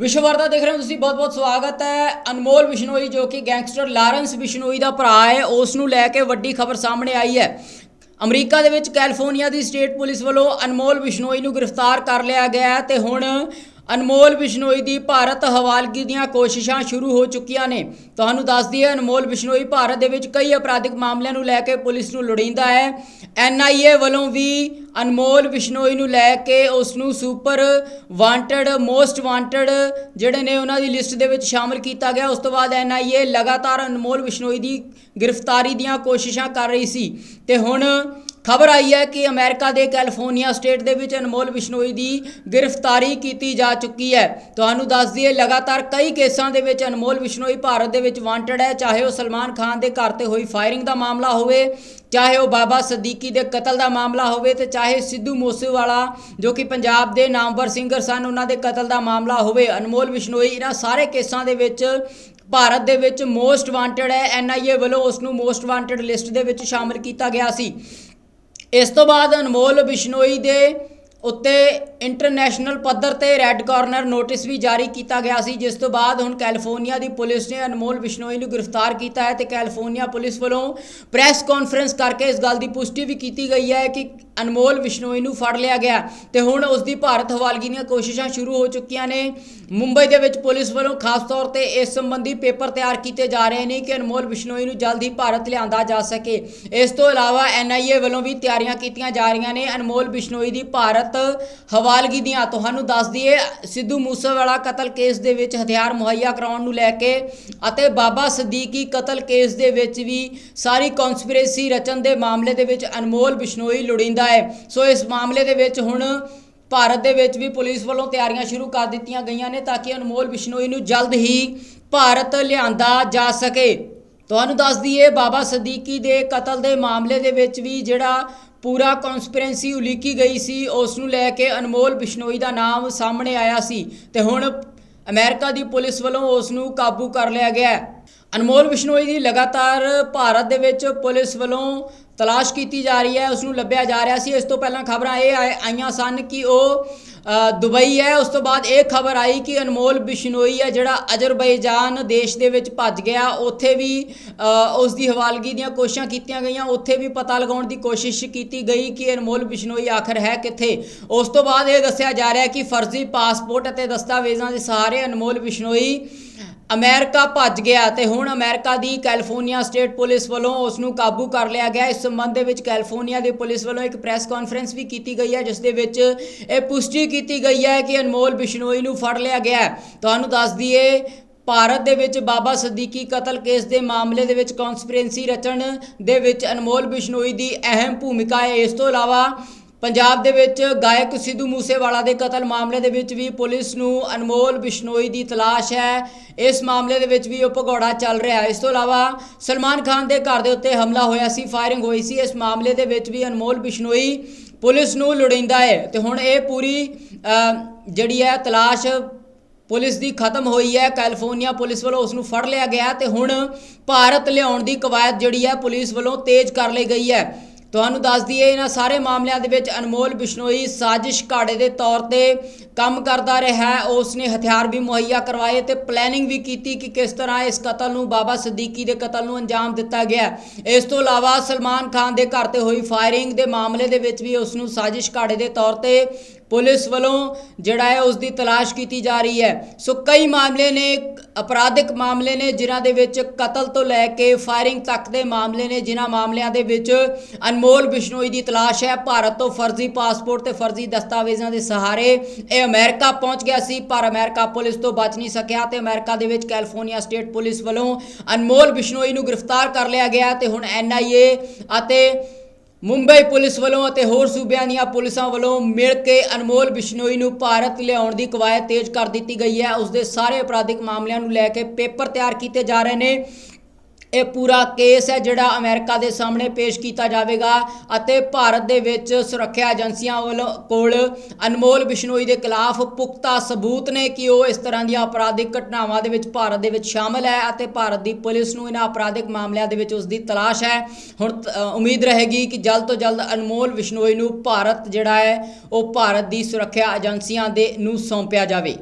ਵਿਸ਼ਵਵਰਤਾ ਦੇਖ ਰਹੇ ਹੋ ਤੁਸੀਂ ਬਹੁਤ ਬਹੁਤ ਸਵਾਗਤ ਹੈ। ਅਨਮੋਲ ਬਿਸ਼ਨੋਈ ਜੋ ਕਿ ਗੈਂਗਸਟਰ ਲਾਰੈਂਸ ਬਿਸ਼ਨੋਈ ਦਾ ਭਰਾ ਹੈ, ਉਸ ਨੂੰ ਲੈ ਕੇ ਵੱਡੀ ਖਬਰ ਸਾਹਮਣੇ ਆਈ ਹੈ। ਅਮਰੀਕਾ ਦੇ ਵਿੱਚ ਕੈਲੀਫੋਰਨੀਆ ਦੀ ਸਟੇਟ ਪੁਲਿਸ ਵੱਲੋਂ ਅਨਮੋਲ ਬਿਸ਼ਨੋਈ ਨੂੰ ਗ੍ਰਿਫਤਾਰ ਕਰ ਲਿਆ ਗਿਆ ਹੈ ਤੇ ਹੁਣ ਅਨਮੋਲ ਬਿਸ਼ਨੋਈ ਦੀ ਭਾਰਤ ਹਵਾਲਗੀ ਦੀਆਂ ਕੋਸ਼ਿਸ਼ਾਂ ਸ਼ੁਰੂ ਹੋ ਚੁੱਕੀਆਂ ਨੇ। ਤੁਹਾਨੂੰ ਦੱਸ ਦਈਏ, ਅਨਮੋਲ ਬਿਸ਼ਨੋਈ ਭਾਰਤ ਦੇ ਵਿੱਚ ਕਈ ਅਪਰਾਧਿਕ ਮਾਮਲਿਆਂ ਨੂੰ ਲੈ ਕੇ ਪੁਲਿਸ ਨੂੰ ਲੋੜੀਂਦਾ ਹੈ। ਐਨਆਈਏ ਵੱਲੋਂ ਵੀ ਅਨਮੋਲ ਬਿਸ਼ਨੋਈ ਨੂੰ ਲੈ ਕੇ ਉਸ ਨੂੰ ਸੁਪਰ ਵਾਂਟਡ, ਮੋਸਟ ਵਾਂਟਡ ਜਿਹੜੇ ਨੇ ਉਹਨਾਂ ਦੀ ਲਿਸਟ ਦੇ ਵਿੱਚ ਸ਼ਾਮਲ ਕੀਤਾ ਗਿਆ। ਉਸ ਤੋਂ ਬਾਅਦ ਐਨਆਈਏ ਲਗਾਤਾਰ ਅਨਮੋਲ ਬਿਸ਼ਨੋਈ ਦੀ ਗ੍ਰਿਫਤਾਰੀ ਦੀਆਂ ਕੋਸ਼ਿਸ਼ਾਂ ਕਰ ਰਹੀ ਸੀ। ਤੇ ਹੁਣ ਖਬਰ ਆਈ ਹੈ ਕਿ ਅਮਰੀਕਾ ਦੇ ਕੈਲੀਫੋਰਨੀਆ ਸਟੇਟ ਦੇ ਵਿੱਚ ਅਨਮੋਲ ਬਿਸ਼ਨੋਈ ਦੀ ਗ੍ਰਿਫਤਾਰੀ ਕੀਤੀ ਜਾ ਚੁੱਕੀ ਹੈ। ਤੁਹਾਨੂੰ ਦੱਸ ਦਈਏ, ਲਗਾਤਾਰ ਕਈ ਕੇਸਾਂ ਦੇ ਵਿੱਚ ਅਨਮੋਲ ਬਿਸ਼ਨੋਈ ਭਾਰਤ ਦੇ ਵਿੱਚ ਵਾਂਟਡ ਹੈ। ਚਾਹੇ ਉਹ ਸਲਮਾਨ ਖਾਨ ਦੇ ਘਰ ਤੇ ਹੋਈ ਫਾਇਰਿੰਗ ਦਾ ਮਾਮਲਾ ਹੋਵੇ, ਚਾਹੇ ਉਹ ਬਾਬਾ ਸਦੀਕੀ ਦੇ ਕਤਲ ਦਾ ਮਾਮਲਾ ਹੋਵੇ ਤੇ ਚਾਹੇ ਸਿੱਧੂ ਮੂਸੇਵਾਲਾ, ਜੋ ਕਿ ਪੰਜਾਬ ਦੇ ਨਾਮਵਰ ਸਿੰਗਰ ਸਨ, ਉਹਨਾਂ ਦੇ ਕਤਲ ਦਾ ਮਾਮਲਾ ਹੋਵੇ, ਅਨਮੋਲ ਬਿਸ਼ਨੋਈ ਇਹਨਾਂ ਸਾਰੇ ਕੇਸਾਂ ਦੇ ਵਿੱਚ ਭਾਰਤ ਦੇ ਵਿੱਚ ਮੋਸਟ ਵਾਂਟਡ ਹੈ। ਐਨਆਈਏ ਵੱਲੋਂ ਉਸ ਨੂੰ ਮੋਸਟ ਵਾਂਟਡ ਲਿਸਟ ਦੇ ਵਿੱਚ ਸ਼ਾਮਲ ਕੀਤਾ ਗਿਆ ਸੀ। ਇਸ ਤੋਂ ਬਾਅਦ ਅਨਮੋਲ ਬਿਸ਼ਨੋਈ ਦੇ ਉੱਤੇ ਇੰਟਰਨੈਸ਼ਨਲ ਪੱਧਰ ਤੇ ਰੈੱਡ ਕਾਰਨਰ ਨੋਟਿਸ ਵੀ ਜਾਰੀ ਕੀਤਾ ਗਿਆ ਸੀ, ਜਿਸ ਤੋਂ ਬਾਅਦ ਹੁਣ ਕੈਲੀਫੋਰਨੀਆ ਦੀ ਪੁਲਿਸ ਨੇ ਅਨਮੋਲ ਬਿਸ਼ਨੋਈ ਨੂੰ ਗ੍ਰਿਫਤਾਰ ਕੀਤਾ ਹੈ ਤੇ ਕੈਲੀਫੋਰਨੀਆ ਪੁਲਿਸ ਵੱਲੋਂ ਪ੍ਰੈਸ ਕਾਨਫਰੰਸ ਕਰਕੇ ਇਸ ਗੱਲ ਦੀ ਪੁਸ਼ਟੀ ਵੀ ਕੀਤੀ ਗਈ ਹੈ ਕਿ ਅਨਮੋਲ ਬਿਸ਼ਨੋਈ ਨੂੰ ਫੜ ਲਿਆ ਗਿਆ ਤੇ ਹੁਣ ਉਸ ਦੀ ਭਾਰਤ ਹਵਾਲਗੀ ਦੀਆਂ ਕੋਸ਼ਿਸ਼ਾਂ ਸ਼ੁਰੂ ਹੋ ਚੁੱਕੀਆਂ ਨੇ। ਮੁੰਬਈ ਦੇ ਵਿੱਚ ਪੁਲਿਸ ਵੱਲੋਂ ਖਾਸ ਤੌਰ ਤੇ ਇਸ ਸੰਬੰਧੀ ਪੇਪਰ ਤਿਆਰ ਕੀਤੇ ਜਾ ਰਹੇ ਨੇ ਕਿ ਅਨਮੋਲ ਬਿਸ਼ਨੋਈ ਨੂੰ ਜਲਦ ਹੀ ਭਾਰਤ ਲਿਆਂਦਾ ਜਾ ਸਕੇ। ਇਸ ਤੋਂ ਇਲਾਵਾ ਐਨਆਈਏ ਵੱਲੋਂ ਵੀ ਤਿਆਰੀਆਂ ਕੀਤੀਆਂ ਜਾ ਰਹੀਆਂ ਨੇ। ਅਨਮੋਲ ਬਿਸ਼ਨੋਈ ਦੀ ਭਾਰਤ ਹਵਾ ਹਵਾਲਗੀ ਦੀਆਂ ਤੁਹਾਨੂੰ ਦੱਸ ਦਈਏ, ਸਿੱਧੂ ਮੂਸੇਵਾਲਾ ਕਤਲ ਕੇਸ ਦੇ ਵਿੱਚ ਹਥਿਆਰ ਮੁਹੱਈਆ ਕਰਾਉਣ ਨੂੰ ਲੈ ਕੇ ਅਤੇ ਬਾਬਾ ਸਦੀਕੀ ਕਤਲ ਕੇਸ ਦੇ ਵਿੱਚ ਵੀ ਸਾਰੀ ਕਨਸਪੀਰੇਸੀ ਰਚਨ ਦੇ ਮਾਮਲੇ ਦੇ ਵਿੱਚ ਅਨਮੋਲ ਬਿਸ਼ਨੋਈ ਲੋੜੀਂਦਾ ਹੈ। ਸੋ ਇਸ ਮਾਮਲੇ ਦੇ ਵਿੱਚ ਹੁਣ ਭਾਰਤ ਦੇ ਵਿੱਚ ਵੀ ਪੁਲਿਸ ਵੱਲੋਂ ਤਿਆਰੀਆਂ ਸ਼ੁਰੂ ਕਰ ਦਿੱਤੀਆਂ ਗਈਆਂ ਨੇ ਤਾਂ ਕਿ ਅਨਮੋਲ ਬਿਸ਼ਨੋਈ ਨੂੰ ਜਲਦ ਹੀ ਭਾਰਤ ਲਿਆਂਦਾ ਜਾ ਸਕੇ। ਤੁਹਾਨੂੰ ਦੱਸ ਦਈਏ, ਬਾਬਾ ਸਦੀਕੀ ਦੇ ਕਤਲ ਦੇ ਮਾਮਲੇ ਦੇ ਵਿੱਚ ਵੀ ਜਿਹੜਾ ਪੂਰਾ ਕਨਸਪੀਰੈਂਸੀ ਉਲੀਕੀ ਗਈ ਸੀ ਉਸ ਨੂੰ ਲੈ ਕੇ ਅਨਮੋਲ ਬਿਸ਼ਨੋਈ ਦਾ ਨਾਮ ਸਾਹਮਣੇ ਆਇਆ ਸੀ ਤੇ ਹੁਣ ਅਮਰੀਕਾ ਦੀ ਪੁਲਿਸ ਵੱਲੋਂ ਉਸ ਨੂੰ ਕਾਬੂ ਕਰ ਲਿਆ ਗਿਆ ਹੈ। ਅਨਮੋਲ ਬਿਸ਼ਨੋਈ ਦੀ ਲਗਾਤਾਰ ਭਾਰਤ ਦੇ ਵਿੱਚ ਪੁਲਿਸ ਵੱਲੋਂ ਤਲਾਸ਼ ਕੀਤੀ ਜਾ ਰਹੀ ਹੈ ਉਸ ਨੂੰ ਲੱਭਿਆ ਜਾ ਰਿਹਾ ਸੀ। ਇਸ ਤੋਂ ਪਹਿਲਾਂ ਖਬਰਾਂ ਇਹ ਆਈਆਂ ਸਨ ਕਿ ਉਹ ਦੁਬਈ ਹੈ। ਉਸ ਤੋਂ ਬਾਅਦ ਇਹ ਖਬਰ ਆਈ ਕਿ ਅਨਮੋਲ ਬਿਸ਼ਨੋਈ ਹੈ, ਜਿਹੜਾ ਅਜ਼ਰਬੈਜਾਨ ਦੇਸ਼ ਦੇ ਵਿੱਚ ਭੱਜ ਗਿਆ। ਉੱਥੇ ਵੀ ਉਸ ਦੀ ਹਵਾਲਗੀ ਦੀਆਂ ਕੋਸ਼ਿਸ਼ਾਂ ਕੀਤੀਆਂ ਗਈਆਂ। ਉੱਥੇ ਵੀ ਪਤਾ ਲਗਾਉਣ ਦੀ ਕੋਸ਼ਿਸ਼ ਕੀਤੀ ਗਈ ਕਿ ਅਨਮੋਲ ਬਿਸ਼ਨੋਈ ਆਖਰ ਹੈ ਕਿੱਥੇ। ਉਸ ਤੋਂ ਬਾਅਦ ਇਹ ਦੱਸਿਆ ਜਾ ਰਿਹਾ ਕਿ ਫਰਜ਼ੀ ਪਾਸਪੋਰਟ ਅਤੇ ਦਸਤਾਵੇਜ਼ਾਂ ਦੇ ਸਹਾਰੇ ਅਨਮੋਲ ਬਿਸ਼ਨੋਈ ਅਮਰੀਕਾ ਭੱਜ ਗਿਆ ਤੇ ਹੁਣ ਅਮਰੀਕਾ ਦੀ ਕੈਲੀਫੋਰਨੀਆ ਸਟੇਟ ਪੁਲਿਸ ਵੱਲੋਂ ਉਸ ਨੂੰ ਕਾਬੂ ਕਰ ਲਿਆ ਗਿਆ ਇਸ ਸੰਬੰਧ ਦੇ ਵਿੱਚ ਕੈਲੀਫੋਰਨੀਆ ਦੀ ਪੁਲਿਸ ਵੱਲੋਂ ਇੱਕ ਪ੍ਰੈਸ ਕਾਨਫਰੰਸ ਵੀ ਕੀਤੀ ਗਈ ਹੈ, ਜਿਸ ਦੇ ਵਿੱਚ ਇਹ ਪੁਸ਼ਟੀ ਕੀਤੀ ਗਈ ਹੈ ਕਿ ਅਨਮੋਲ ਬਿਸ਼ਨੋਈ ਨੂੰ ਫੜ ਲਿਆ ਗਿਆ ਹੈ। ਤੁਹਾਨੂੰ ਦੱਸ ਦਈਏ, ਭਾਰਤ ਦੇ ਵਿੱਚ ਬਾਬਾ ਸਦੀਕੀ ਕਤਲ ਕੇਸ ਦੇ ਮਾਮਲੇ ਦੇ ਵਿੱਚ ਕਨਸਪੀਰੈਂਸੀ ਰਚਣ ਦੇ ਵਿੱਚ ਅਨਮੋਲ ਬਿਸ਼ਨੋਈ ਦੀ ਅਹਿਮ ਭੂਮਿਕਾ ਹੈ ਇਸ ਤੋਂ ਇਲਾਵਾ ਪੰਜਾਬ ਦੇ ਵਿੱਚ ਗਾਇਕ ਸਿੱਧੂ ਮੂਸੇਵਾਲਾ ਦੇ ਕਤਲ ਮਾਮਲੇ ਦੇ ਵਿੱਚ ਵੀ ਪੁਲਿਸ ਨੂੰ ਅਨਮੋਲ ਬਿਸ਼ਨੋਈ ਦੀ ਤਲਾਸ਼ ਹੈ। ਇਸ ਮਾਮਲੇ ਦੇ ਵਿੱਚ ਵੀ ਉਹ ਭਗੌੜਾ ਚੱਲ ਰਿਹਾ ਹੈ। ਇਸ ਤੋਂ ਇਲਾਵਾ ਸਲਮਾਨ ਖਾਨ ਦੇ ਘਰ ਦੇ ਉੱਤੇ ਹਮਲਾ ਹੋਇਆ ਸੀ, ਫਾਇਰਿੰਗ ਹੋਈ ਸੀ। ਇਸ ਮਾਮਲੇ ਦੇ ਵਿੱਚ ਵੀ ਅਨਮੋਲ ਬਿਸ਼ਨੋਈ ਪੁਲਿਸ ਨੂੰ ਲੋੜੀਂਦਾ ਹੈ ਤੇ ਹੁਣ ਇਹ ਪੂਰੀ ਜਿਹੜੀ ਹੈ ਤਲਾਸ਼ ਪੁਲਿਸ ਦੀ ਖਤਮ ਹੋਈ ਹੈ। ਕੈਲੀਫੋਰਨੀਆ ਪੁਲਿਸ ਵੱਲੋਂ ਉਸ ਨੂੰ ਫੜ ਲਿਆ ਗਿਆ ਤੇ ਹੁਣ ਭਾਰਤ ਲਿਆਉਣ ਦੀ ਕਵਾਇਦ ਜਿਹੜੀ ਹੈ ਪੁਲਿਸ ਵੱਲੋਂ ਤੇਜ਼ ਕਰ ਲਈ ਗਈ ਹੈ। ਤੁਹਾਨੂੰ ਦੱਸ ਦਈਏ, ਇਹਨਾਂ ਸਾਰੇ ਮਾਮਲਿਆਂ ਦੇ ਵਿੱਚ ਅਨਮੋਲ ਬਿਸ਼ਨੋਈ ਸਾਜ਼ਿਸ਼ ਘਾੜੇ ਦੇ ਤੌਰ ਤੇ ਕੰਮ ਕਰਦਾ ਰਿਹਾ ਉਸ ਨੇ ਹਥਿਆਰ ਵੀ ਮੁਹੱਈਆ ਕਰਵਾਏ ਤੇ ਪਲੈਨਿੰਗ ਵੀ ਕੀਤੀ ਕਿ ਕਿਸ ਤਰ੍ਹਾਂ ਇਸ ਕਤਲ ਨੂੰ ਬਾਬਾ ਸਦੀਕੀ ਦੇ ਕਤਲ ਨੂੰ ਅੰਜਾਮ ਦਿੱਤਾ ਗਿਆ। ਇਸ ਤੋਂ ਇਲਾਵਾ ਸਲਮਾਨ ਖਾਨ ਦੇ ਘਰ ਤੇ ਹੋਈ ਫਾਇਰਿੰਗ ਦੇ ਮਾਮਲੇ ਦੇ ਵਿੱਚ ਵੀ ਉਸ ਨੂੰ ਸਾਜ਼ਿਸ਼ ਘਾੜੇ ਦੇ ਤੌਰ ਤੇ ਪੁਲਿਸ ਵੱਲੋਂ ਜਿਹੜਾ ਹੈ ਉਸ ਦੀ ਤਲਾਸ਼ ਕੀਤੀ ਜਾ ਰਹੀ ਹੈ। ਸੋ ਕਈ ਮਾਮਲੇ ਨੇ, ਅਪਰਾਧਿਕ ਮਾਮਲੇ ਨੇ, ਜਿਨ੍ਹਾਂ ਦੇ ਵਿੱਚ ਕਤਲ ਤੋਂ ਲੈ ਕੇ ਫਾਇਰਿੰਗ ਤੱਕ ਦੇ ਮਾਮਲੇ ਨੇ, ਜਿਨ੍ਹਾਂ ਮਾਮਲਿਆਂ ਦੇ ਵਿੱਚ ਅਨਮੋਲ ਬਿਸ਼ਨੋਈ ਦੀ ਤਲਾਸ਼ ਹੈ। ਭਾਰਤ ਤੋਂ ਫਰਜ਼ੀ ਪਾਸਪੋਰਟ ਤੇ ਫਰਜ਼ੀ ਦਸਤਾਵੇਜ਼ਾਂ ਦੇ ਸਹਾਰੇ ਇਹ ਅਮਰੀਕਾ ਪਹੁੰਚ ਗਿਆ ਸੀ, ਪਰ ਅਮਰੀਕਾ ਪੁਲਿਸ ਤੋਂ ਬਚ ਨਹੀਂ ਸਕਿਆ ਤੇ ਅਮਰੀਕਾ ਦੇ ਵਿੱਚ ਕੈਲੀਫੋਰਨੀਆ ਸਟੇਟ ਪੁਲਿਸ ਵੱਲੋਂ ਅਨਮੋਲ ਬਿਸ਼ਨੋਈ ਨੂੰ ਗ੍ਰਿਫਤਾਰ ਕਰ ਲਿਆ ਗਿਆ ਤੇ ਹੁਣ ਐਨਆਈਏ ਅਤੇ ਮੁੰਬਈ ਪੁਲਿਸ ਵੱਲੋਂ ਅਤੇ ਹੋਰ ਸੂਬਿਆਂ ਦੀਆਂ ਪੁਲਿਸਾਂ ਵੱਲੋਂ ਮਿਲ ਕੇ ਅਨਮੋਲ ਬਿਸ਼ਨੋਈ ਨੂੰ ਭਾਰਤ ਲਿਆਉਣ ਦੀ ਕਵਾਇਦ ਤੇਜ਼ ਕਰ ਦਿੱਤੀ ਗਈ ਹੈ। ਉਸ ਦੇ ਸਾਰੇ ਅਪਰਾਧਿਕ ਮਾਮਲਿਆਂ ਨੂੰ ਲੈ ਕੇ ਪੇਪਰ ਤਿਆਰ ਕੀਤੇ ਜਾ ਰਹੇ ਨੇ। ਇਹ ਪੂਰਾ ਕੇਸ ਹੈ ਜਿਹੜਾ ਅਮਰੀਕਾ ਦੇ ਸਾਹਮਣੇ ਪੇਸ਼ ਕੀਤਾ ਜਾਵੇਗਾ ਅਤੇ ਭਾਰਤ ਦੇ ਵਿੱਚ ਸੁਰੱਖਿਆ ਏਜੰਸੀਆਂ ਵੱਲੋਂ ਕੋਲ ਅਨਮੋਲ ਬਿਸ਼ਨੋਈ ਦੇ ਖਿਲਾਫ ਪੁਖਤਾ ਸਬੂਤ ਨੇ ਕਿ ਉਹ ਇਸ ਤਰ੍ਹਾਂ ਦੀਆਂ ਅਪਰਾਧਿਕ ਘਟਨਾਵਾਂ ਦੇ ਵਿੱਚ ਭਾਰਤ ਦੇ ਵਿੱਚ ਸ਼ਾਮਲ ਹੈ ਅਤੇ ਭਾਰਤ ਦੀ ਪੁਲਿਸ ਨੂੰ ਇਹਨਾਂ ਅਪਰਾਧਿਕ ਮਾਮਲਿਆਂ ਦੇ ਵਿੱਚ ਉਸ ਦੀ ਤਲਾਸ਼ ਹੈ। ਹੁਣ ਉਮੀਦ ਰਹੇਗੀ ਕਿ ਜਲਦ ਤੋਂ ਜਲਦ ਅਨਮੋਲ ਬਿਸ਼ਨੋਈ ਨੂੰ ਭਾਰਤ ਜਿਹੜਾ ਹੈ, ਉਹ ਭਾਰਤ ਦੀ ਸੁਰੱਖਿਆ ਏਜੰਸੀਆਂ ਦੇ ਨੂੰ ਸੌਂਪਿਆ ਜਾਵੇ।